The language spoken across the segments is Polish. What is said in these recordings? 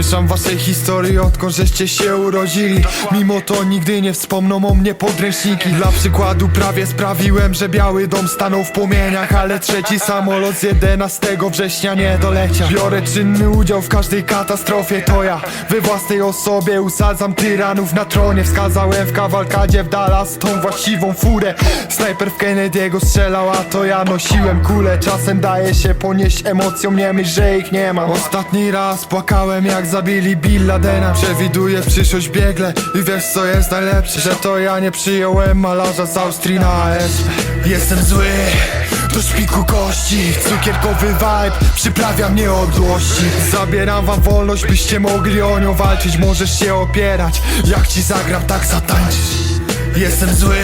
Mieszam waszej historii, odkąd żeście się urodzili. Mimo to nigdy nie wspomną o mnie podręczniki. Dla przykładu prawie sprawiłem, że Biały Dom stanął w płomieniach Ale trzeci samolot z 11 września nie doleciał. Biorę czynny udział w każdej katastrofie, to ja We własnej osobie usadzam tyranów na tronie. Wskazałem w kawalkadzie w Dallas tą właściwą furę. Snajper w Kennedy'ego strzelał, a to ja nosiłem kulę Czasem daje się ponieść emocjom, nie myśl, że ich nie ma. Ostatni raz płakałem jak zabili Bill Ladena Przewiduję przyszłość biegle. I wiesz co jest najlepsze Że to ja nie przyjąłem malarza z Austrii na ASP Jestem zły do szpiku kości. Cukierkowy vibe przyprawia mnie od złości Zabieram wam wolność, byście mogli o nią walczyć. Możesz się opierać, jak ci zagram tak zatańczysz Jestem zły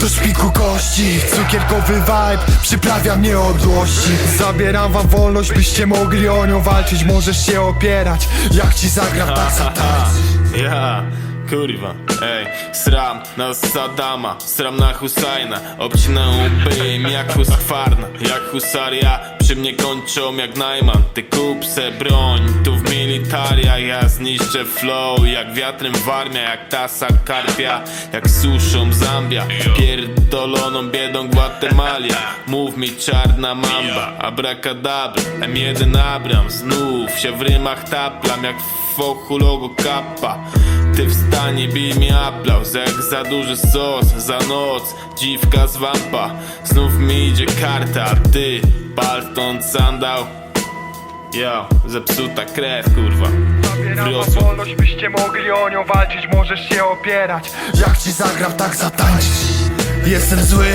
do szpiku kości. Cukierkowy vibe przyprawia mnie od złości. Zabieram wam wolność, byście mogli o nią walczyć. Możesz się opierać, jak ci zagram tak zatańczysz Ja, kurwa, ej Sram na Saddama, sram na Husajna Obcinam łby im jak huskwarna Jak husaria, przy mnie kończą jak Najman. Ty kup se broń, tu w militaria. Ja zniszczę flow, jak wiatrem w armia Jak tasa karpia, jak suszą Zambia Pierdoloną biedą Guatemalia Mów mi czarna mamba, abracadabra M1 Abram, znów się w rymach taplam Jak w fochu logo kappa ty wstanie, bij mi aplauz Jak za duży sos, za noc Dziwka z wampa. Znów mi idzie karta Ty, Balton, sandał Yo, zepsuta krew, kurwa. Wrosła wolność, byście mogli o nią walczyć Możesz się opierać. Jak ci zagram, tak zatańczysz Jestem zły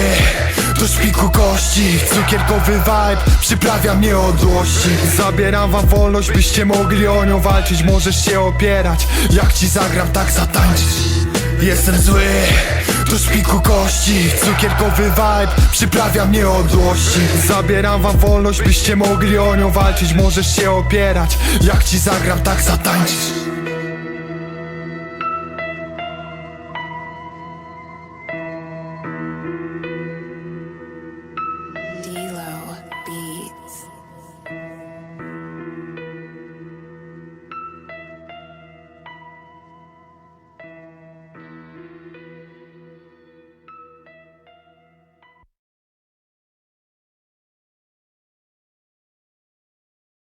do szpiku kości Cukierkowy vibe przyprawia mnie od złości Zabieram wam wolność, byście mogli o nią walczyć. Możesz się opierać Jak ci zagram, tak zatańczysz Jestem zły. Do szpiku kości Cukierkowy vibe przyprawia mnie od złości Zabieram wam wolność, byście mogli o nią walczyć. Możesz się opierać Jak ci zagram, tak zatańczysz